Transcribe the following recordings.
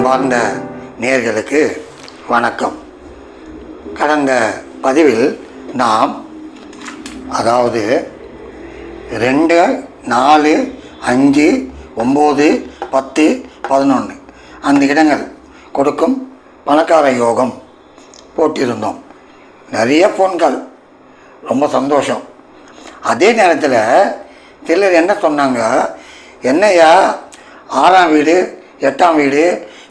அன்பார்ந்த நேர்களுக்கு வணக்கம். கடந்த பதிவில் நாம் அதாவது ரெண்டு நாலு அஞ்சு ஒம்பது பத்து பதினொன்று அந்த இடங்கள் கொடுக்கும் பணக்கார யோகம் போட்டிருந்தோம். நிறைய ஃபோன்கள் ரொம்ப சந்தோஷம். அதே நேரத்தில் சிலர் என்ன சொன்னாங்க என்னையா ஆறாம் வீடு எட்டாம் வீடு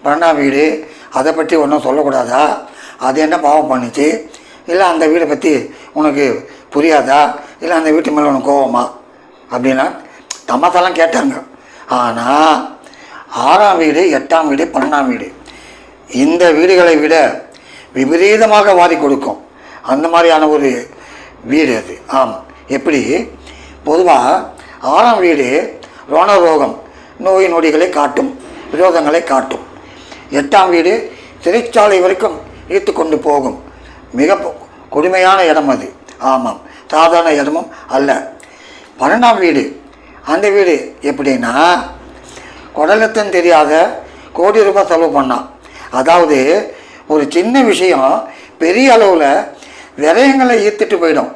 பன்னெண்டாம் வீடு அதை பற்றி ஒன்றும் சொல்லக்கூடாதா? அது என்ன பாவம் பண்ணுச்சு? இல்லை அந்த வீடை பற்றி உனக்கு புரியாதா? இல்லை அந்த வீட்டு மேலே உனக்கு கோவமா? அப்படின்னா தமாசாலாம் கேட்டாங்க. ஆனால் ஆறாம் வீடு எட்டாம் வீடு பன்னெண்டாம் வீடு இந்த வீடுகளை விட விபரீதமாக வாரி கொடுக்கும். அந்த மாதிரியான ஒரு வீடு அது. ஆமாம் எப்படி? பொதுவாக ஆறாம் வீடு ரோணரோகம் நோய் நொடிகளை காட்டும் விரோதங்களை காட்டும். எட்டாம் வீடு சிறைச்சாலை வரைக்கும் இழுத்து கொண்டு போகும். மிக கொடுமையான இடம் அது. ஆமாம் சாதாரண இடமும் அல்ல. பன்னெண்டாம் வீடு. அந்த வீடு எப்படின்னா குடலத்தன் தெரியாத கோடி ரூபாய் செலவு பண்ணான் அதாவது ஒரு சின்ன விஷயம் பெரிய அளவில் விரயங்களை ஈர்த்துட்டு போயிடும்.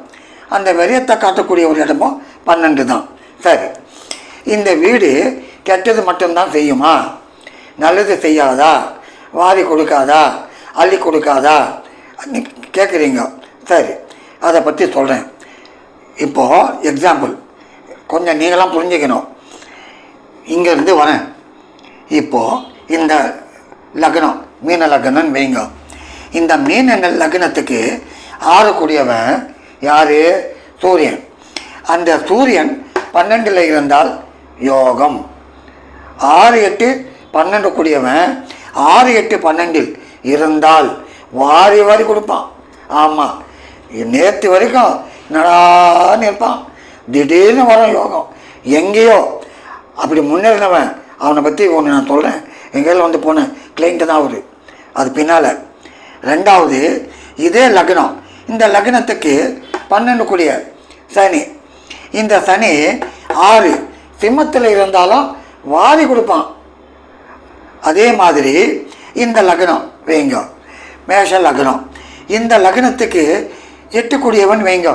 அந்த விரயத்தை காட்டக்கூடிய ஒரு இடமும் பன்னெண்டு தான். சரி. இந்த வீடு கெட்டது மட்டும்தான் செய்யுமா? நல்லது செய்யாதா? வாரி கொடுக்காதா? அள்ளி கொடுக்காதா? கேட்குறீங்க சரி அதை பற்றி சொல்கிறேன் இப்போது எக்ஸாம்பிள் கொஞ்சம் நீங்களாம் புரிஞ்சுக்கணும். இங்கேருந்து வரேன். இப்போது இந்த லக்னம் மீன லக்னம்னு வைங்க. இந்த மீன லக்னத்துக்கு ஆறக்கூடியவன் யார்? சூரியன். அந்த சூரியன் பன்னெண்டில் இருந்தால் யோகம். ஆறு எட்டு பன்னெண்டு கூடியவன் ஆறு எட்டு பன்னெண்டில் இருந்தால் வாரி வாரி கொடுப்பான். ஆமாம் நேற்று வரைக்கும் நடான்னு இருப்பான். திடீர்னு வரும் யோகம். எங்கேயோ அப்படி முன்னேறினவன் அவனை பற்றி ஒன்று நான் சொல்கிறேன் எங்கேயில் வந்து போன கிளைண்ட்டு தான் அவர். அது பின்னால். ரெண்டாவது இதே லக்னம். இந்த லக்னத்துக்கு பன்னெண்டு கூடிய சனி. இந்த சனி ஆறு சிம்மத்தில் இருந்தாலும் வாரி கொடுப்பான். அதே மாதிரி இந்த லக்னம் வைங்க. மேஷ லக்னம். இந்த லக்னத்துக்கு எட்டுக்குடியவன் வைங்க.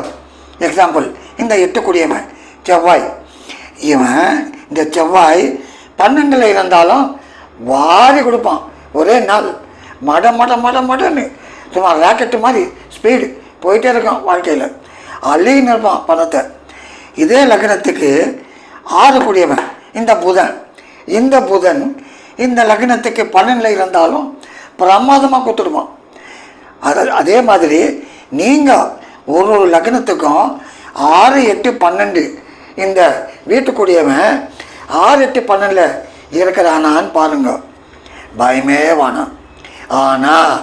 எக்ஸாம்பிள் இந்த எட்டுக்கூடியவன் செவ்வாய். இவன் இந்த செவ்வாய் பன்னெண்டில் இருந்தாலும் வாரி கொடுப்பான். ஒரே நாள். மட மட மட மடன்னு. சும்மா ராக்கெட்டு மாதிரி ஸ்பீடு போயிட்டே இருக்கான் வாழ்க்கையில். அள்ளின்னு இருப்பான் பணத்தை. இதே லக்னத்துக்கு ஆறு கூடியவன் இந்த புதன். இந்த புதன் இந்த லக்னத்துக்கு பன்னெண்டில் இருந்தாலும் பிரமாதமாக கொடுத்துடுவான் அது அதே மாதிரி நீங்கள் ஒரு ஒரு லக்னத்துக்கும் ஆறு எட்டு பன்னெண்டு இந்த வீட்டுக்குடியவன் ஆறு எட்டு பன்னெண்டில் இருக்கிறானான்னு பாருங்க. பயமே வேணாம். ஆனால்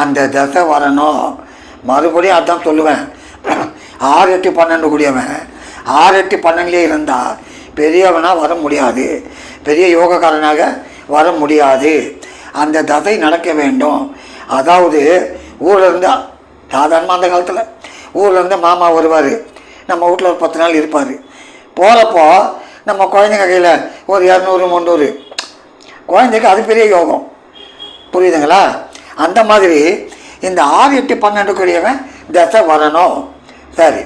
அந்த தசை வரணும். மறுபடியும் அதான் சொல்லுவேன். ஆறு எட்டு பன்னெண்டு கூடியவன் ஆறு எட்டு பன்னெண்டுலேயே இருந்தால் பெரியவனாக வர முடியாது. பெரிய யோகக்காரனாக வர முடியாது. அந்த தசை நடக்க வேண்டும். அதாவது ஊரில் சாதாரணமாக அந்த காலத்தில் ஊர்லேருந்து மாமா வருவார். நம்ம வீட்டில் ஒரு பத்து நாள் இருப்பார். போகிறப்போ நம்ம குழந்தைங்க கையில் ஒரு இரநூறு முந்நூறு. குழந்தைக்கு அது பெரிய யோகம். புரியுதுங்களா? அந்த மாதிரி இந்த ஆறு எட்டு பன்னெண்டுக்குரியவன் தசை வரணும். சரி.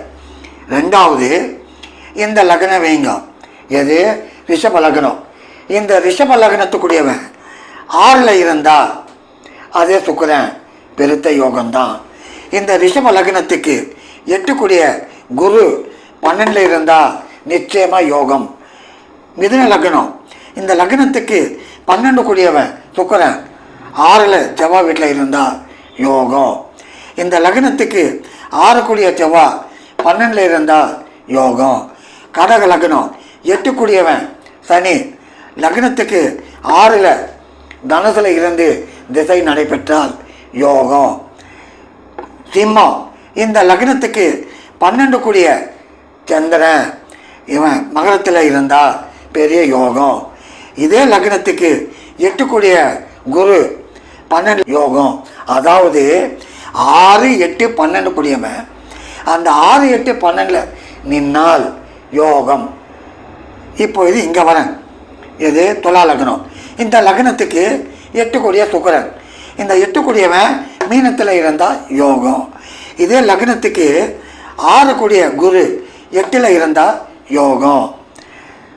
ரெண்டாவது இந்த லக்னம் வைங்க எது? ரிஷப லக்னம். இந்த ரிஷப லக்னத்துக்குரியவன் ஆறில் இருந்தா அதே சுக்கரன் பெருத்த யோகம்தான். இந்த ரிஷப லக்னத்துக்கு எட்டுக்குடிய குரு பன்னெண்டில் இருந்தால் நிச்சயமாக யோகம். மிதுன லக்னம். இந்த லக்னத்துக்கு பன்னெண்டு கூடியவன் சுக்கரன் ஆறில் செவ்வாய் வீட்டில் இருந்தால் யோகம். இந்த லக்னத்துக்கு ஆறு கூடிய செவ்வாய் பன்னெண்டில் இருந்தால் யோகம். கடக லக்னம். எட்டு கூடியவன் சனி லக்னத்துக்கு ஆறில் தனுசில் இருந்து திசை நடைபெற்றால் யோகம். சிம்மம். இந்த லக்னத்துக்கு பன்னெண்டு கூடிய சந்திரன் இவன் மகரத்தில் இருந்தால் பெரிய யோகம். இதே லக்னத்துக்கு எட்டு கூடிய குரு பன்னெண்டு யோகம். அதாவது ஆறு எட்டு பன்னெண்டு கூடியவன் அந்த ஆறு எட்டு பன்னெண்டில் நின்னால் யோகம். இப்போ இது இங்கே வரேன். இது துலா லக்னம். இந்த லக்னத்துக்கு எட்டு கூடிய சுக்கரன் இந்த எட்டு கூடியவன் மீனத்தில் இருந்தால் யோகம். இதே லக்னத்துக்கு ஆறு கூடிய குரு எட்டில் இருந்தால் யோகம்.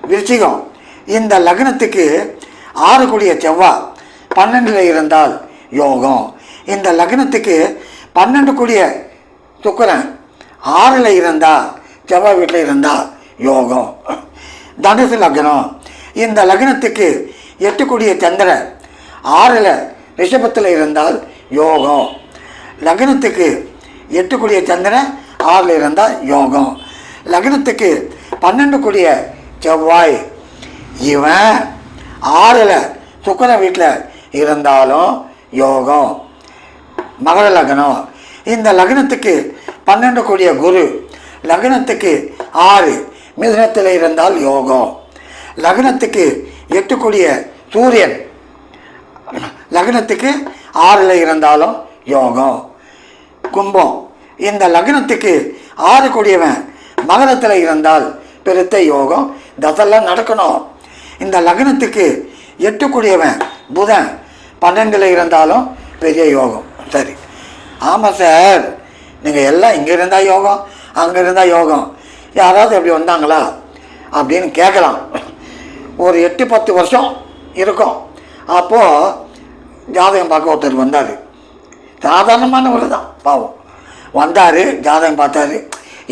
விருச்சிகம் இந்த லக்னத்துக்கு ஆறு கூடிய செவ்வாய் பன்னெண்டில் இருந்தால் யோகம். இந்த லக்னத்துக்கு பன்னெண்டு கூடிய சுக்கரன் ஆறில் இருந்தால் செவ்வாய் வீட்டில் இருந்தால் யோகம். தனுசு லக்னம். இந்த லக்னத்துக்கு எட்டு கூடிய சந்திரன் ஆறில் ரிஷபத்தில் இருந்தால் யோகம். லக்னத்துக்கு எட்டு கூடிய சந்திரன் ஆறில் இருந்தால் யோகம். லக்னத்துக்கு பன்னெண்டு கூடிய செவ்வாய். இவன் ஆறில் சுக்கர வீட்டில் இருந்தாலும் யோகம். மகர லக்னம். இந்த லக்னத்துக்கு பன்னெண்டு கூடிய குரு லக்னத்துக்கு ஆறு மிதனத்தில் இருந்தால் யோகம். லக்னத்துக்கு எட்டுக்குடிய சூரியன். லக்னத்துக்கு ஆறில் இருந்தாலும் யோகம். கும்பம். இந்த லக்னத்துக்கு ஆறு கூடியவன் மகரத்தில் இருந்தால் பெருத்த யோகம். தசெல்லாம் நடக்கணும். இந்த லக்னத்துக்கு எட்டு கூடியவன் புதன் பன்னெண்டில் இருந்தாலும் பெரிய யோகம். சரி. ஆமாம் சார். நீங்கள் எல்லாம் இங்கே இருந்தால் யோகம் அங்கே இருந்தால் யோகம். யாராவது அப்படி வந்தாங்களா? அப்படின்னு கேட்கலாம். ஒரு எட்டு பத்து வருஷம் இருக்கும். அப்போது ஜாதகம் பார்க்க ஒருத்தர் வந்தார். சாதாரணமானவர் தான் பாவம். வந்தார் ஜாதகம் பார்த்தாரு.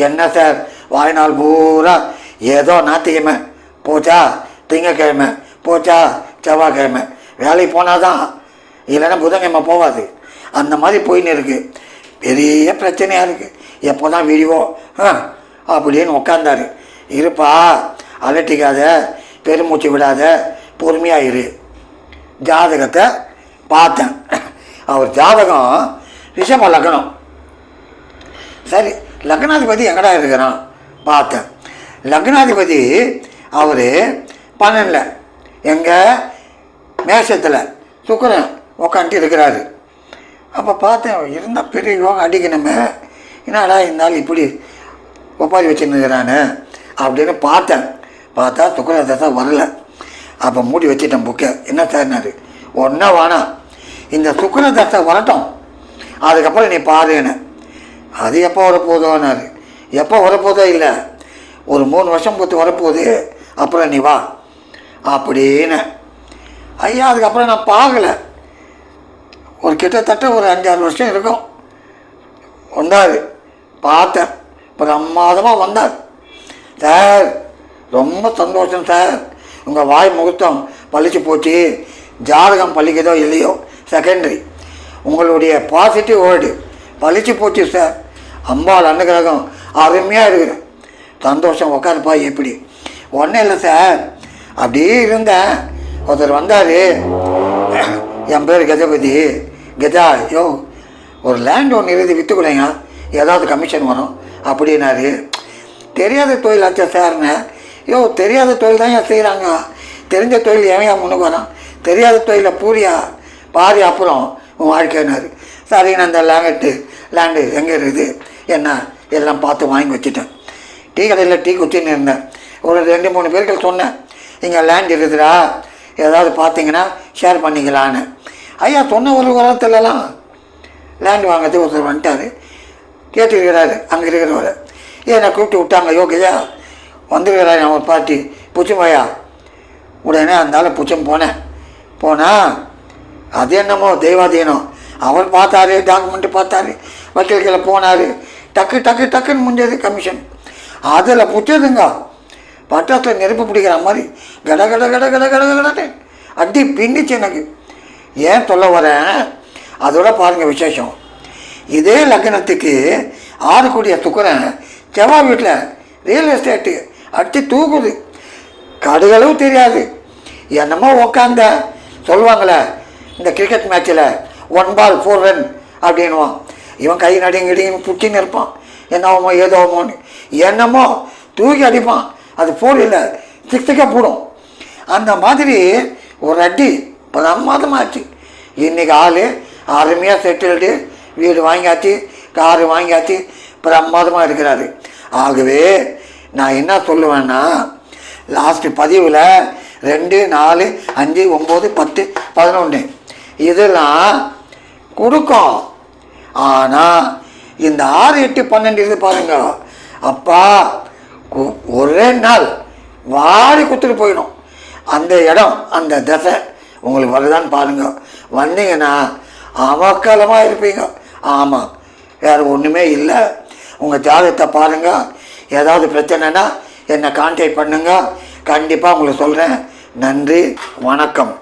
என்ன சார் வாழ்நாள் பூரா ஏதோ ஞாத்திக்கிழமை போச்சா? திங்கக்கிழமை. போச்சா? செவ்வாய்க்கிழமை. வேலைக்கு போனால் தான் இல்லைன்னா புதன்கிழமை போகாது அந்த மாதிரி போயின்னு இருக்குது பெரிய பிரச்சனையாக இருக்குது எப்போ தான் விடிவோ ஆ அப்படின்னு உட்காந்தாரு இருப்பா அலட்டிக்காத. பெருமூச்சு விடாத பொறுமையாக இரு. ஜாதகத்தை பார்த்தேன். அவர் ஜாதகம் ரிஷப லக்னம். சரி லக்னாதிபதி எங்கடா இருக்கிறான்? பார்த்தேன். லக்னாதிபதி அவர் பன்னெண்டில் எங்கள் மேஷத்தில் சுக்கரன் உக்காந்துட்டு இருக்கிறாரு. அப்போ பார்த்தேன் இருந்தால் பெரிய யோகம் அடிக்கணுமே. என்னடா இருந்தாலும் இப்படி ஒப்பாரி வச்சுருக்கிறானே அப்படின்னு பார்த்தேன். பார்த்தா சுக்கர வரல. அப்போ மூடி வச்சுட்டேன் புக்கை. என்ன சார்னாரு ஒன்றா வேணாம் இந்த சுக்கரதசை வரட்டும். அதுக்கப்புறம் நீ பாருன்னு அது எப்போ வரப்போதோன்னாரு எப்போ வரப்போதோ இல்லை. ஒரு மூணு வருஷம் பொறுத்து வரப்போகுது. அப்புறம் நீ வா. அப்படின்னு. ஐயா அதுக்கப்புறம் நான் பார்க்கல. ஒரு கிட்டத்தட்ட ஒரு அஞ்சாறு வருஷம் இருக்கும். வந்தார். பார்த்தேன். பிரமாதமாக வந்தார். சார் ரொம்ப சந்தோஷம் சார். உங்கள் வாய் முகூர்த்தம் பழிச்சு போச்சு. ஜாதகம் பழிக்குதோ இல்லையோ செகண்டரி உங்களுடைய பாசிட்டிவ் வேர்டு பழிச்சு போச்சு சார். அம்பாள் அன்னகிரகம் அருமையாக இருக்குது. சந்தோஷம் உட்காருப்பா எப்படி? ஒன்றும் இல்லை சார். அப்படியே இருந்தேன். ஒருத்தர் வந்தார். என் பேர் கஜபதி. கஜா யோ ஒரு லேண்ட் ஒன்று எழுதி விற்று கொடுங்க. ஏதாவது கமிஷன் வரும். அப்படின்னாரு. தெரியாத தொழில் ஆச்சா சார்னு. யோ தெரியாத தொழில் தான் ஏன் செய்கிறாங்க தெரிஞ்ச தொழில் ஏன் முன்னுக்கு வரான்? தெரியாத தொழிலை பூரியா? பாரி அப்புறம் உன் வாழ்க்கைனாரு சரி நான் அந்த லேண்டு லேண்டு எங்கே இருக்குது? என்ன? எல்லாம் பார்த்து வாங்கி வச்சுட்டேன். டீ கடையில் டீ குத்தின்னு இருந்தேன். ஒரு ரெண்டு மூணு பேர்கள் சொன்னேன். இங்கே லேண்ட் இருக்குதுடா. ஏதாவது பார்த்தீங்கன்னா ஷேர் பண்ணிக்கலான்னு. ஐயா சொன்ன ஒரு உரத்துலலாம் லேண்ட் வாங்கிறது ஒருத்தர் வந்துட்டார். கேட்டுருக்கிறாரு அங்கே இருக்கிறவர். நான் கூப்பிட்டு விட்டாங்க யோகியா வந்துருக்கிறாரு நம்ம ஒரு புச்சம் புச்சுமையா உடனே அந்த புச்சம் போனேன். போனால் அது என்னமோ தெய்வாதீனம். அவர் பார்த்தாரு டாக்குமெண்ட்டு பார்த்தாரு வக்கீல்களை போனார். டக்கு டக்கு டக்குன்னு முடிஞ்சது கமிஷன் அதில் புச்சதுங்க பட்டாத்தில் நெருப்பு பிடிக்கிற மாதிரி கட கட கட கட கட கடன்னு அடி பின்னிச்சு எனக்கு. ஏன் சொல்ல வரேன்? அதோட பாருங்கள் விசேஷம். இதே லக்னத்துக்கு ஆறு கூடிய சுக்கரன் செவ்வாய் வீட்டில் ரியல் எஸ்டேட்டு அடித்து தூக்குது. கடுகளவு தெரியாது. என்னமோ உக்காந்த சொல்லுவாங்களே இந்த கிரிக்கெட் மேட்ச்சில் ஒன் பால் ஃபோர் ரன் அப்படின்வான் இவன் கை நடிங்க இடிங்க பிடிச்சின்னு இருப்பான். என்னவோமோ ஏதோமோன்னு என்னமோ தூக்கி அடிப்பான். அது ஃபோர் இல்லை சிக்ஸுக்கே போடும். அந்த மாதிரி ஒரு அடி பிரமாதமாச்சு. இன்றைக்கி ஆள் அருமையாக செட்டில்டு வீடு வாங்கியாச்சு காரு வாங்கியாச்சு பிரமாதமாக இருக்கிறாரு. ஆகவே நான் என்ன சொல்லுவேன்னா லாஸ்ட்டு பதிவில் ரெண்டு நாலு அஞ்சு ஒம்பது பத்து பதினொன்று இதெல்லாம் கொடுக்கும். ஆனால் இந்த ஆறு எட்டு பன்னெண்டு இது பாருங்க. அப்பா கு- ஒரே நாள் வாரி கொடுத்துட்டு போயிடும். அந்த இடம் அந்த தசை உங்களுக்கு வருதான்னு பாருங்க. வந்தீங்கன்னா அமக்கலமாக இருப்பீங்க. ஆமாம் வேறு ஒன்றுமே இல்லை. உங்கள் ஜாதகத்தை பாருங்கள் ஏதாவது பிரச்சனைனா என்னை கான்டாக்ட் பண்ணுங்க. கண்டிப்பாக உங்களுக்கு சொல்கிறேன் நன்றி. வணக்கம்.